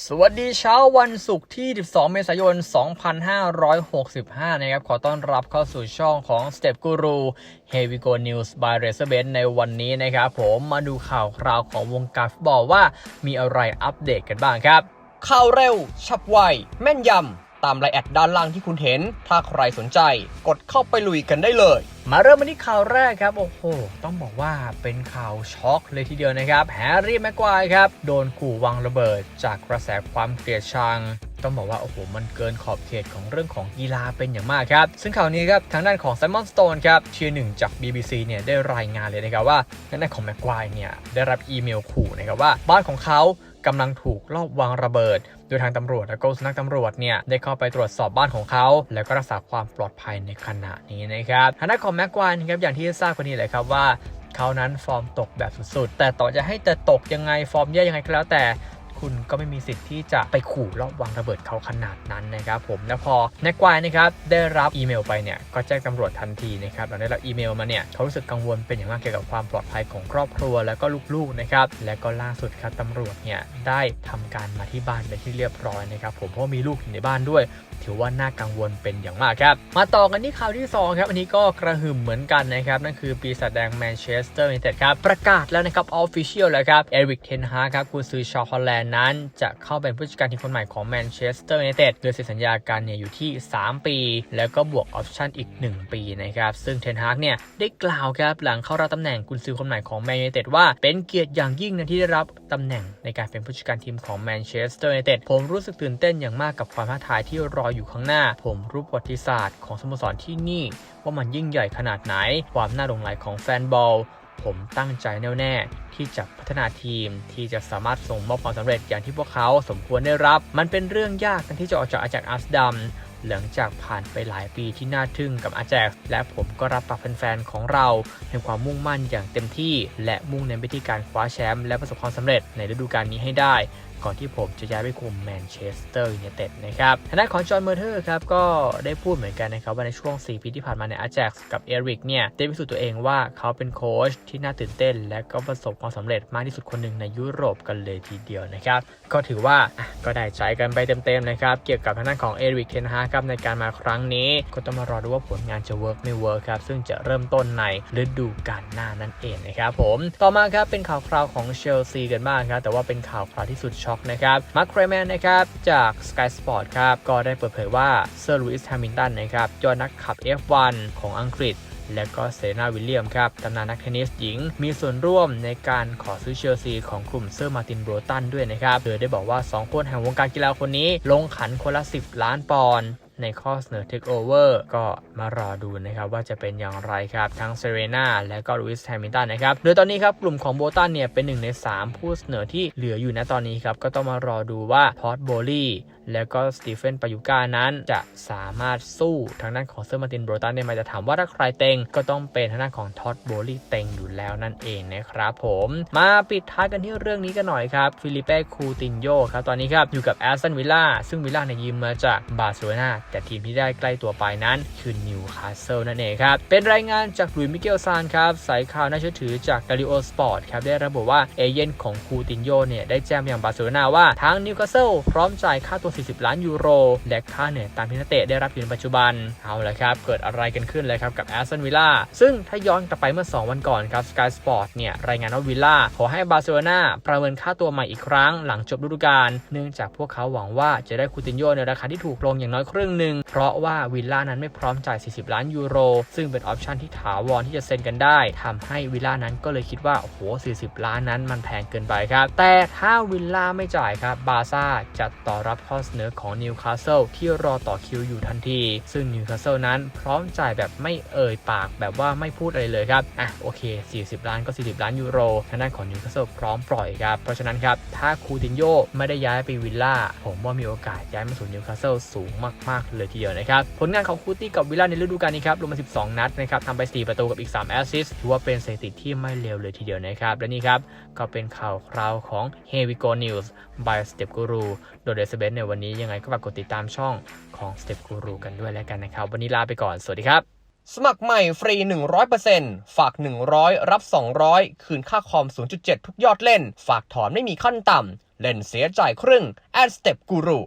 สวัสดีเช้าวันศุกร์ที่ 12 เมษายน 2565 นะครับ ขอต้อนรับเข้าสู่ช่องของ Step Guru h e v y Go News by r a z e r b e n ในวันนี้นะครับผมมาดูข่าวคราวของวงการฟุตบอลว่ามีอะไรอัปเดตกันบ้างครับ ข่าวเร็ว ฉับไว แม่นยำ ตามรายแอดด้านล่างที่คุณเห็น ถ้าใครสนใจ กดเข้าไปลุยกันได้เลย มาเริ่มกันที่ข่าวแรกครับ โอ้โห ต้องบอกว่าเป็นข่าวช็อกเลยทีเดียวนะครับ แฮร์รี่แม็กควายครับ โดนขู่วางระเบิด จากกระแสความเกลียดชังต้องบอกว่าโอ้โหมันเกินขอบเขตของเรื่องของกีฬาเป็นอย่างมากครับ ซึ่งข่าวนี้ครับทางด้านของไซมอนสโตนครับเชียร์หนึ่งจาก BBC เนี่ยได้รายงานเลยนะครับว่าทางด้านของแม็กควายเนี่ยได้รับอีเมลขู่นะครับว่าบ้านของเขา กำลังถูกลอบวางระเบิด โดยทางตำรวจและก็สุนัขตำรวจเนี่ยได้เข้าไปตรวจสอบบ้านของเขา แล้วก็รักษาความปลอดภัยในขณะนี้นะครับทางด้านของแม็กควานะครับอย่างที่ทราบกันนี่แหละครับว่าเขานั้นฟอร์มตกแบบสุดๆ แต่ต่อจะให้แต่ตกยังไงฟอร์มแย่ยังไงก็แล้วแต่ คุณก็ไม่มีสิทธิ์ที่จะไปขู่ลอบวางระเบิดเขาขนาดนั้นนะครับผมแล้วพอแม็กควายนะครับได้รับอีเมลไปเนี่ยก็แจ้งตำรวจทันทีนะครับหลังได้รับอีเมลมาเนี่ยเขารู้สึกกังวลเป็นอย่างมากเกี่ยวกับความปลอดภัยของครอบครัวแล้วก็ลูกๆนะครับและก็ล่าสุดครับตำรวจเนี่ยได้ทำการมาที่บ้านเป็นที่เรียบร้อยนะครับผมเพราะมีลูกอยู่ในบ้านด้วย ถือว่าน่ากังวลเป็นอย่างมากครับมาต่อกันที่ข่าวที่2ครับอันนี้ก็กระหึ่มเหมือนกันนะครับนั่นคือปีศาจแดงแมนเชสเตอร์ยูไนเต็ดครับประกาศแล้วนะครับออฟฟิเชียลแล้วครับเอริกเทนฮาครับกุนซือชาวฮอลแลนด์นั้นจะเข้าเป็นผู้จัดการทีมคนใหม่ของแมนเชสเตอร์ยูไนเต็ดโดยเซ็นสัญญากันเนี่ยอยู่ที่ 3 ปี แล้วก็บวกออปชั่นอีก 1 ปีนะครับซึ่งเทนฮากเนี่ยได้กล่าวครับหลังเข้ารับตำแหน่งกุนซือคนใหม่ของแมนยูไนเต็ดว่าเป็นเกียรติอย่างยิ่งนะที่ได้รับตำแหน่งในการเป็นผู้จัดการทีมของแมนเชสเตอร์ยูไนเต็ดผมรู้สึกตื่นเต้นอย่างมากกับความท้าทายที่รออยู่ข้างหน้า ผมรู้ประวัติศาสตร์ของสโมสรที่นี่ว่ามันยิ่งใหญ่ขนาดไหน ความน่าหลงใหลของแฟนบอล ผมตั้งใจแน่วแน่ที่จะพัฒนาทีมที่จะสามารถส่งมอบความสำเร็จอย่างที่พวกเขาสมควรได้รับ มันเป็นเรื่องยากกันที่จะออกจากอาจากอาร์สดัมหลังจากผ่านไปหลายปีที่น่าทึ่งกับอาแจกและผมก็รับปากแฟนๆของเราในความมุ่งมั่นอย่างเต็มที่ และมุ่งเน้นไปที่การคว้าแชมป์และประสบความสำเร็จในฤดูกาลนี้ให้ได้ ก่อนที่ผมจะย้ายไปคุมแมนเชสเตอร์ยูไนเต็ดนะครับทางด้านของจอห์นเมอร์เทอร์ครับก็ได้พูดเหมือนกันนะครับว่าในช่วง 4 ปีที่ผ่านมาในอาแจ็กกับเอริกเนี่ยได้พิสูจน์ตัวเองว่าเขาเป็นโค้ชที่น่าตื่นเต้น และก็ประสบความสำเร็จมากที่สุดคนหนึ่งในยุโรปกันเลยทีเดียวนะครับก็ถือว่าก็ได้ใจกันไปเต็มๆนะครับเกี่ยวกับทางด้านของเอริกเทนฮาครับในการมาครั้งนี้ ก็ต้องมารอดูว่าผลงานจะเวิร์กไม่เวิร์กครับซึ่งจะเริ่มต้นในฤดูกาลหน้านั่นเองนะครับผมต่อมาครับเป็นข่าวคราวของเชลซีกันบ้างครับแต่ว่าเป็นข่าวคราวที่สุดช็อกนะครับมาร์คไครแมนนะครับจาก Sky Sport ครับก็ได้เปิดเผยว่าเซอร์ลุยส์แฮมิลตันนะครับยอดนักขับ F1 ของอังกฤษและก็เซนาวิลเลียมครับตำนานนักเทนนิสหญิง มีส่วนร่วมในการขอซื้อเชลซีของกลุ่มเซอร์มาตินโบรตันด้วยนะครับ โดยได้บอกว่า 2 คนแห่งวงการกีฬาคนนี้ ลงขันคนละ 10 ล้านปอนด์ ในข้อเสนอ Take Over ก็มารอดูนะครับว่าจะเป็นอย่างไรครับ ทั้งเซเรนาและก็ลุยส์แฮมิลตันนะครับ โดยตอนนี้ครับกลุ่มของโบตันเนี่ยเป็นหนึ่งใน 3 ผู้เสนอที่เหลืออยู่ณตอนนี้ครับ ก็ต้องมารอดูว่าพอตโบลี่แล้วก็สตีเฟนปายุก้านั้นจะสามารถสู้ทางด้านของเซอร์มาร์ตินโบรตันได้ไหมจะถามว่าถ้าใครเต็งก็ต้องเป็นทางด้านของท็อตโบลี่เต็งอยู่แล้วนั่นเองนะครับผมมาปิดท้ายกันที่เรื่องนี้กันหน่อยครับฟิลิเป้คูตินโยครับตอนนี้ครับอยู่กับแอสตันวิลล่าซึ่งวิลล่าเนี่ยยืมมาจากบาร์เซโลนาแต่ทีมที่ได้ใกล้ตัวไปนั้นคือนิวคาสเซิลนั่นเองครับ เป็นรายงานจากลุยมิเกลซานครับสายข่าวน่าเชื่อถือจากดาริโอสปอร์ตครับได้ระบุว่าเอเย่นของคูตินโยเนี่ยได้แจ้งไปยังบาร์เซโลนาว่าทางนิวคาสเซิลพร้อมจ่ายค่าตัว 40 ล้านยูโร และค่าเหนื่อยตามที่นักเตะได้รับอยู่ในปัจจุบันเอาละครับ เกิดอะไรกันขึ้นเลยครับกับแอสตันวิลล่าซึ่งถ้าย้อนกลับไปเมื่อ 2 วันก่อนครับสกายสปอร์ตเนี่ยรายงานว่าวิลล่าขอให้บาร์เซโลนาประเมินค่าตัวใหม่อีกครั้งหลังจบฤดูกาลเนื่องจากพวกเขาหวังว่าจะได้คูตินโยในราคาที่ถูกลงอย่างน้อยครึ่งหนึ่งเพราะว่าวิลล่านั้นไม่พร้อมจ่าย 40 ล้านยูโร ซึ่งเป็นออปชันที่ถาวรที่จะเซ็นกันได้ทำให้วิลล่านั้นก็เลยคิดว่าโอ้โห 40 ล้านนั้นมันแพงเกินไปครับ แต่ถ้าวิลล่าไม่จ่ายครับบาซ่าจะต่อรับข้อเสนอของนิวคาสเซิลที่รอต่อคิวอยู่ทันที ซึ่งนิวคาสเซิลนั้นพร้อมจ่ายแบบไม่เอ่ยปากแบบว่าไม่พูดอะไรเลยครับอะโอเค 40 ล้านก็ 40 ล้านยูโรทางด้านของนิวคาสเซิลพร้อมปล่อยครับเพราะฉะนั้นครับถ้าคูตินโยไม่ได้ย้ายไปวิลล่าผมว่ามีโอกาสย้ายมาสู่นิวคาสเซิลสูงมากๆเลยทีเดียวนะครับ ผลงานของคูติกับวิลล่าในฤดูกาลนี้ครับรวมมา 12 นัดนะครับทำไป 4 ประตูกับอีก 3 แอสซิสต์ถือว่าเป็นสถิติที่ไม่เลวเลยทีเดียวนะครับ และนี่ครับ ก็เป็นข่าวคราวของ h e v y Go News by Step Guru โดยเดซเบนในวันนี้ยังไงก็ฝากกดติดตามช่องของ Step Guru กันด้วยแล้วกันนะครับ วันนี้ลาไปก่อนสวัสดีครับสมัครใหม่ฟรี 100%ฝาก 100 รับ 200 คืนค่าคอม 0.7 ทุกยอดเล่น ฝากถอนไม่มีขั้นต่ำ เล่นเสียจ่ายครึ่ง แอดสเต็ปกูรู